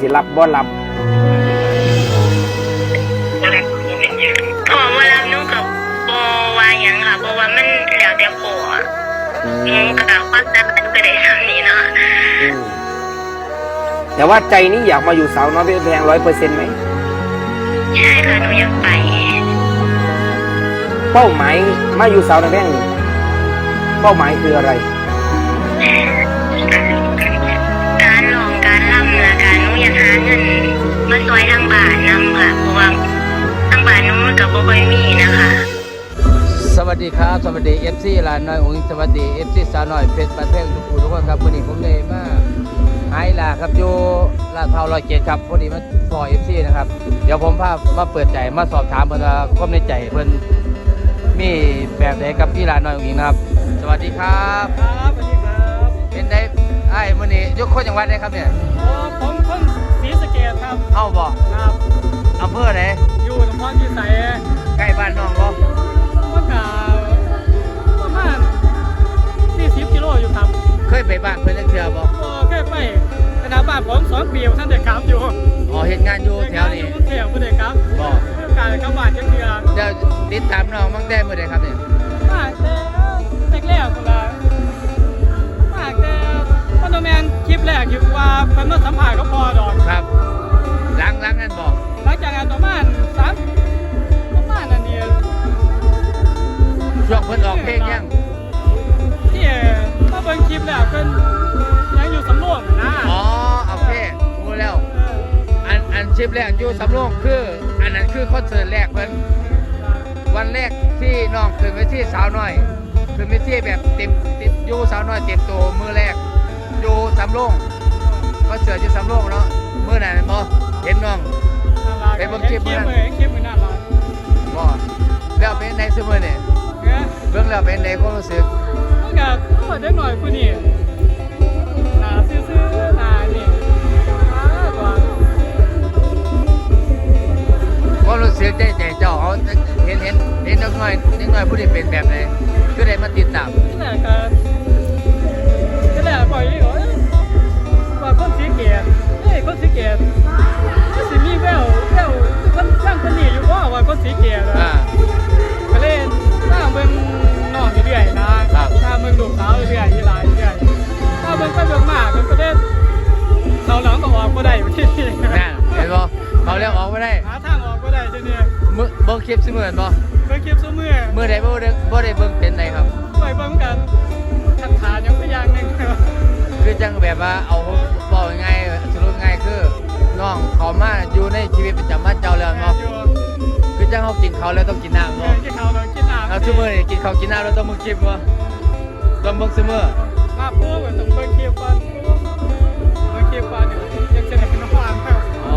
สิรับบ่รับพอเวลาหนูกับโบว่าหยังค่ะเพราะว่ามันแล้วแต่พออะอืหนูมกับความสามารถก็ได้เท่านี้เนาะอืมแต่ว่าใจนี้อยากมาอยู่สาวน้อยเพชรแพงร้อยเปอร์เซ็นต์ไหม ใช่ค่ะหนูอยากไป เป้าหมายมาอยู่สาวน้อยแพงนี่เป้าหมายคืออะไร อยทางบ้านนํค่ะ เพราะว่าทางบ้านหนูมันก็บ่ค่อยมีนะคะ สวัสดีครับ สวัสดีเอฟซีลานน้อยองค์สวัสดีเอฟซีสาวน้อยเพชรประเทศทุกผู้ทุกคนครับวันนี้ผมเลยมาหายลาครับอยู่ลาดพร้าวร้อยเจ็ดครับพอดีมาพอเอฟซีนะครับ เดี๋ยวผมพามาเปิดใจมาสอบถามเพื่อนว่าความในใจเพื่อนมีแบบไหนกับพี่ลานน้อยองค์นะครับ สวัสดีครับ ครับสวัสดีครับเป็นได้ไอ้ายมื่อนี้ยกคนจังหวัดได้ครับเนี่ยโอ้ผม ครับเอ้าบ่ครับอำเภอไหนอยู่ตำบลพิสัยใกล้บ้านน้องบ่เมื่อกาประมาณ40กิโลอยู่ครับ เคยไปบ้านเพื่อนจักเทื่อบ่โอ้เคยไปขณะบ้านผมสองปีท่านเด็กครับอยู่อ๋อเห็นงานอยู่แถวนี้เด็กเที่ยวเด็กครับบ่เพื่อการเข้าบ้านจังเทือเดี๋ยวติดตามน้องมั่งได้เมื่อใดครับเนี่ยมากแต่แรกๆคนละมากแต่พอนแมนคลิปแรกอยู่ว่าเพิ่นมาสัมผัสก็พอดอกครับ อันอันชิปแรกอยู่สำโรงคือ อันนั้นคือคอนเสิร์ตแรกเพิ่นวันแรกที่น้องขึ้นไปที่สาวน้อยขึ้นไปที่แบบเต็มติดอยู่สาวน้อยเต็มตัวมือแรกอยู่สำโรงคอนเสิร์ตอยู่สำโรงเนาะมือนั้นบ่เห็นน้องไปเบิ่งคลิปมื้มื้ออนั้นคลิปมื้อนั้นละบ่แล้วเป็นในซุมื้อนี่เอ้อเบิ่งแล้วเป็นในความรู้สึกมันก็โอ้เด็กหน่อยผู้นี้หน้าซื่อ สึกใจใจเจ้าเอาเห็นเห็นเห็นน้องน้อยนิดหน่อยผู้ที่เป็นแบบไหนคือได้มาติดตามที่แรกก็ที่แรกปล่อยอีกเหรอเอ้ยว่าคนสีเกตเอ้ยคนสีเกตมันสิมีแววแววคนช่างคนนี้อยู่บ่ว่าคนสีเกตอ่าก็เล่นถ้าเบิ่งน้องอยู่เรื่อยนะครับถ้าเบิ่งลูกสาวอยู่เรื่อยอีหลายอยู่เรื่อยถ้าเบิ่งไปเบิ่งมามันก็ได้เขาหลังก็ออกบ่ได้อยู่ที่นี่นั่นเห็นบ่เขาเรียกออกไม่ได้ บิ่งคลิปเสมือนบ่เบิ่งคลิปซุมื้อมือใดบ่ได้บ่ได้เบิ่งเป็นไดครับไปเบิ่งกันทักทานยังไปอย่างหนึงคือจังแบบว่าเอาบอกยังไงสรุปง่ายคือน้องเขามาอยู่ในชีวิตประจำวันเจ้าแล้วเนาะอยู่คือจังเขากินข้าวแล้วต้องกินน้ำเอเนาะอกินข้าวแล้วกินน้ำเอาซุมื้อนี่กินข้าวกินน้ำแล้วต้องมึงคลิปบ่ต้องเบิ่งซุมื้อ มาปูก็ต้องเบิ่งคลิปก่อนเบิ่งคลิปก่อนเดี๋ยวยังจะได้นอน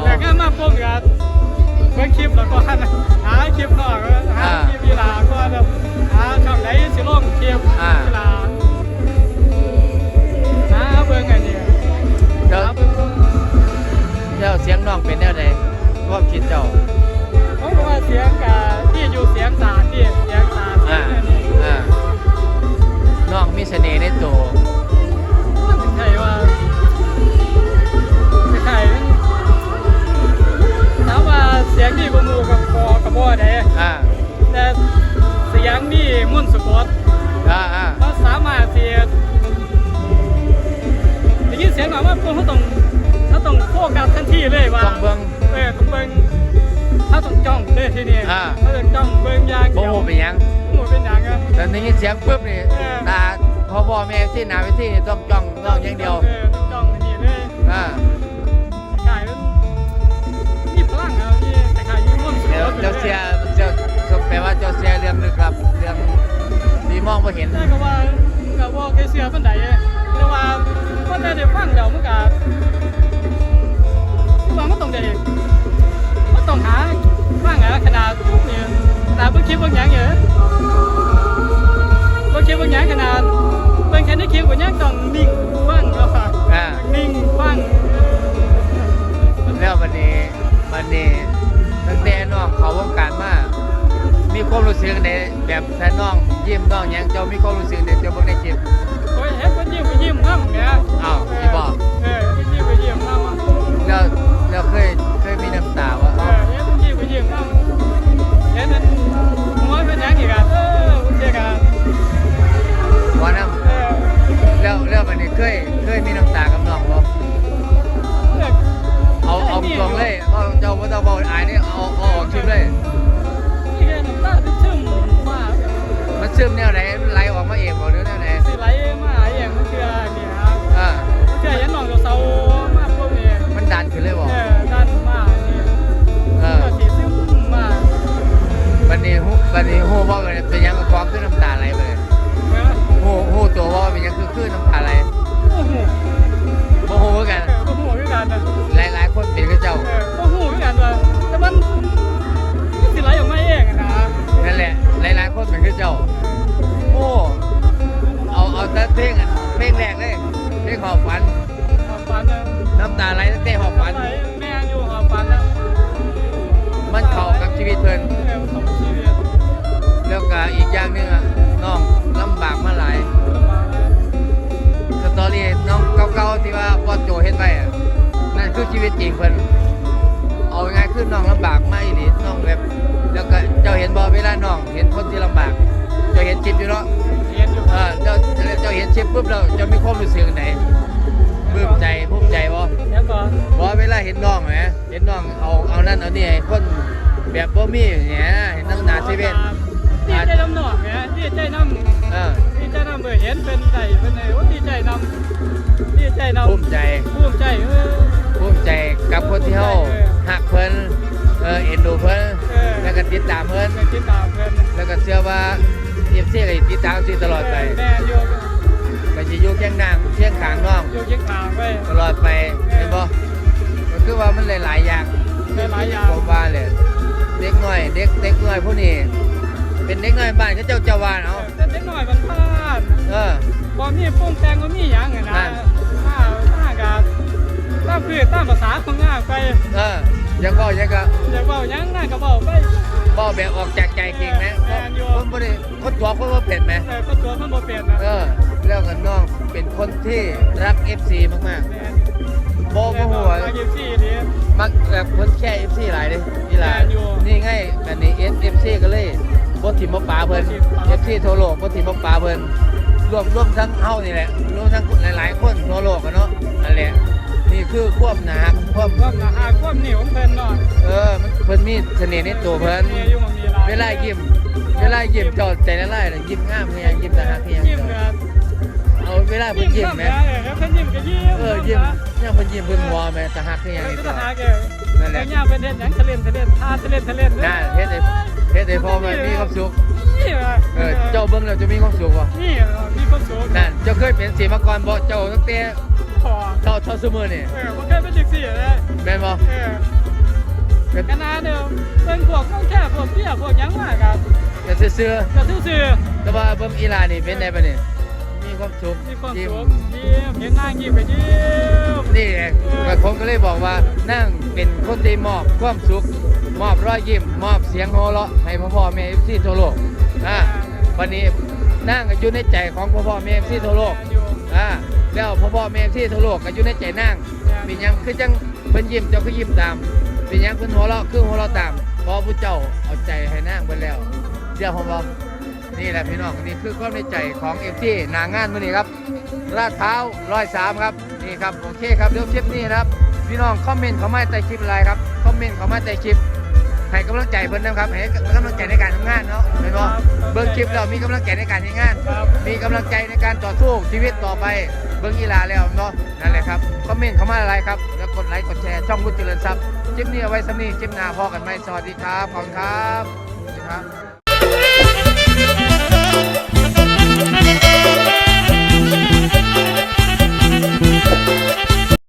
แต่ก็มาปูก็ เบิ่งคลิปแล้วก็หาคลิปนอกหาคลิปกีฬาก็แบบหาช่องไหนสิลงคลิปกีฬาหาเบิ่งอันนี้เดี๋ยวเจ้าเสียงน้องเป็นแนวใดความคิดเจ้าผมว่าเสียงกะที่อยู่เสียงสาที่เสียงสาเสียงอันนี้อ่าน้องมีเสน่ห์ในตัว ยงนี่มุ่นต์สปอร์ตอ่าอ่ามันสามารถเสียได้ยินเสียงหน่อยว่าพวกเขาต้องเขาต้องโฟกัสทันทีเลยว่าต้องเบิ่งเออต้องเบิ่งเขาต้องจ้องเลยทีนี้อ่า เขาต้องจ้องเบิ่งอย่างบ่เดียวฮู้เป็นหยังหมูเป็นอย่างอะแต่ได้ยินเสียงปุ๊บนี่เออ ตาพ่อพ่อแม่ที่หน้าเวทีนี่ต้องจ้องน้องอย่างเดียว เออต้องจ้องอันนี้เลย อ่า มองบ่เห็นแต่ก็ว่าก็บ่เคยเสียปานใดแต่ว่าคนได้ได้ฟังแล้วมันก็คือว่ามันต้องได้มันต้องหาฟังอะขนาดนี่ขนาดเบิ่ง ยังเจ้ามีความรู้สึกเด็กเจ้าบิ่ในคลิปโอ้ยเห็นไปยิ้มไปยิ้มน้ำเนี่ยอ้าวมีบ่บอกเฮ้ยไปยิ้มไปยิ้มน้ำอะแล้วแล้วเคยเคยมีน้ำตาวะเฮ้ยไปยิ้มไปยิ้มน้ำเห็นมันหัวเป็นหยังอีกันเออคุณเจ๊กันวันน้เออำแล้วแล้วมันนี่เคยเคยมีน้ำตากับน้องบ่ออเอาเอาตรงเลยเอาเจ้าบ่ต้องเว้าอายนี่เอาเอาออกคลิปเลย นี่แกน้ำตาที่ชื่มมาก มันซึมเนี่ย อีกอย่างหนึงอะน้องลำบากมาหลายลำบากนะสตอรี่น้องเก่าๆที่ว่าพ่อโจเฮ็ดไว้อะนั่นคือชีวิตจริงเพิ่นเอาง่ายๆคือน้องลำบากมาอีหลีน้องแบบแล้วก็เจ้าเห็นบ่เวลาน้องเห็นคนที่ลำบากเจ้าเห็นคลิปอยู่เนาะ เรียนอยู่เออเจ้าเจ้าเห็นคลิปปุ๊บแล้วเจ้ามีความรู้สึกไหนปลื้มใจภูมิใจบ่แล้วก็บ่เวลาเห็นน้องแหมเห็นน้องเอาเอานั่นเอานี่ให้คนแบบบ่มีเนี่ยเห็นน้ำหนาเซเว่น ดีใจน้ำหนองเนี่ยดีใจน้ำเออดีใจน้ำเบอร์เห็นเป็นใจเป็นไงโอ้ดีใจน้ำดีใจน้ำภูมิใจภูมิใจเออภูมิใจกับคนที่เฮาเออหักเพิ่นเออเอ็นดูเพิ่นเออแล้วก็ติดตามเพิ่นเป็นติดตามเพื่อนแล้วก็เชื่อว่าเอฟซีก็สิติดตามสิตลอดไปแม่อยู่ก็สิอยู่เคียงนางเคียงข้างน้องอยู่เคียงข้างไปตลอดไปเห็นบ่ก็คือว่ามันหลายๆอย่างหลายๆอย่างผมว่าเลยเด็กน้อยเด็กเด็กน้อยผู้นี้ เป็นเด็กน้อยบ้านเขาเจ้าเจ้าวานเอาเต้นหน่อยมันพลาดเออบอมีปุ้งแต่งก็มีอย่างไงนะนั่นมามากับตามคือตามภาษาของงานไปเออยังก็ยังก็อยากเบาหยังงานก็เบาไปบ่แบบออกจากใจจริงนะแม่นอยู่ คนบ่ได้คนตัวคนบ่เป็นไหมแต่ก็ตัวมันบ่เปลี่ยนนะเออแล้วก็น้องเป็นคนที่รัก FC มากแม่ๆบ่บ่ฮู้ว่าอายุสี่ดีมักแบบคนแค่ FC หลายเด้นี่ล่ะแม่นอยู่นี่ไงอันนี้ FC ก็เลย บ่ถิ่มบ่ปาเพิ่นบ่ถิ่มบ่ปา FC ทั่วโลกบ่ถิ่มบ่ปาเพิ่นรวมรวมทั้งเฮานี่แหละรวมทั้งหลายๆคนทั่วโลกอะเนาะนั่นแหละนี่คือความหนาฮักความความหนาหาความเหนียวของเพิ่นเนาะเออมันเพิ่นมีเสน่ห์ในตัวเพิ่นมีอยู่มันมีหลายเวลายิ้มเวลายิ้มเจอดใจละลายเลยยิ้มงามเฮียยิ้มตาฮักเฮียยิ้มก็เอาเวลาเพิ่นยิ้มแหมเออเพิ่นยิ้มก็ยิ้มเออ ยิ้มยังเพิ่นยิ้มเพิ่นหัวแหมตาฮักเฮียนี่ก็ก็หาแกนั่นแหละแต่ย่างเป็นเฮ็ดหยังทะเลนทะเลนท่าทะเลนทะเลนน่าเฮ็ดให้เฮ็ดให้พ่อแม่มีความสุขนี่ว่ะเออเจ้าเบิ่งแล้วจะมีความสุขบ่นี่มีความสุขนั่นเจ้าเคยเป็นศิลปากรบ่เจ้าตั้งแต่พอเท่าเท่าซุมื้อนี่เออมันเคยเป็นจังซี่นะแม่นบ่เออเป็นกันนาเด้อเป็นพวกข้าวแค่พวกเบี้ยพวกหยังมากันแต่ซื่อก็ซื่อๆแต่ว่าเบิ่งอีหลานี่เป็นได้ปะเนี่มี ความสุขๆมีความยิ้สุขยิ้มเห็นนางยิ้มก็ยิ้มนี่ไงผมก็เลยบอกว่านั่งเป็นคนที่มอบความสุข มอบรอยยิ้มมอบเสียงหัวเราะให้พ่อพ่อแม่ที่ทั่วโลกอ่าวันนี้นั่งก็อยู่ในใจของพ่อพ่อแม่ที่ทั่วโลกอยู่อ่าแล้วพ่อพ่อแม่ที่ทั่วโลกก็อยู่ในใจนั่งเป็นหยังคือจังเพิ่นยิ้มเจ้าก็ยิ้มตาม เป็นหยังเพิ่นหัวเราะคือหัวเราะตามเพราะผู้เจ้าเอาใจให้นั่งไปแล้วเดี๋ยวผมบอก นี่แหละพี่น้องนี่คือความในใจของเอฟซีหนางานมื้อนี้ครับลาดเท้าร้อยสามครับนี่ครับโอเคครับเดี๋ยวคลิปนี้นะครับ พี่น้องคอมเมนต์เข้ามาใต้คลิปอะไรครับคอมเมนต์เข้ามาใต้คลิปให้กำลังใจเพิ่นนะครับให้กำลังใจในการทำงานเนาะเห็นบ่เบิ่งคลิปแล้วมีกำลังใจในการทำงานครับมีกำลังใจในการต่อสู้ชีวิตต่อไปเบิ่งกีฬาแล้วเนาะนั่นแหละครับคอมเมนต์เข้ามาอะไรครับแล้วกดไลค์กดแชร์ช่องกุญเจริญทรัพย์คลิปนี้เอาไว้สำนี้คลิปหน้าพอกันไหมสวัสดีครับขอบคุณครับสวัสดีครับ Gracias.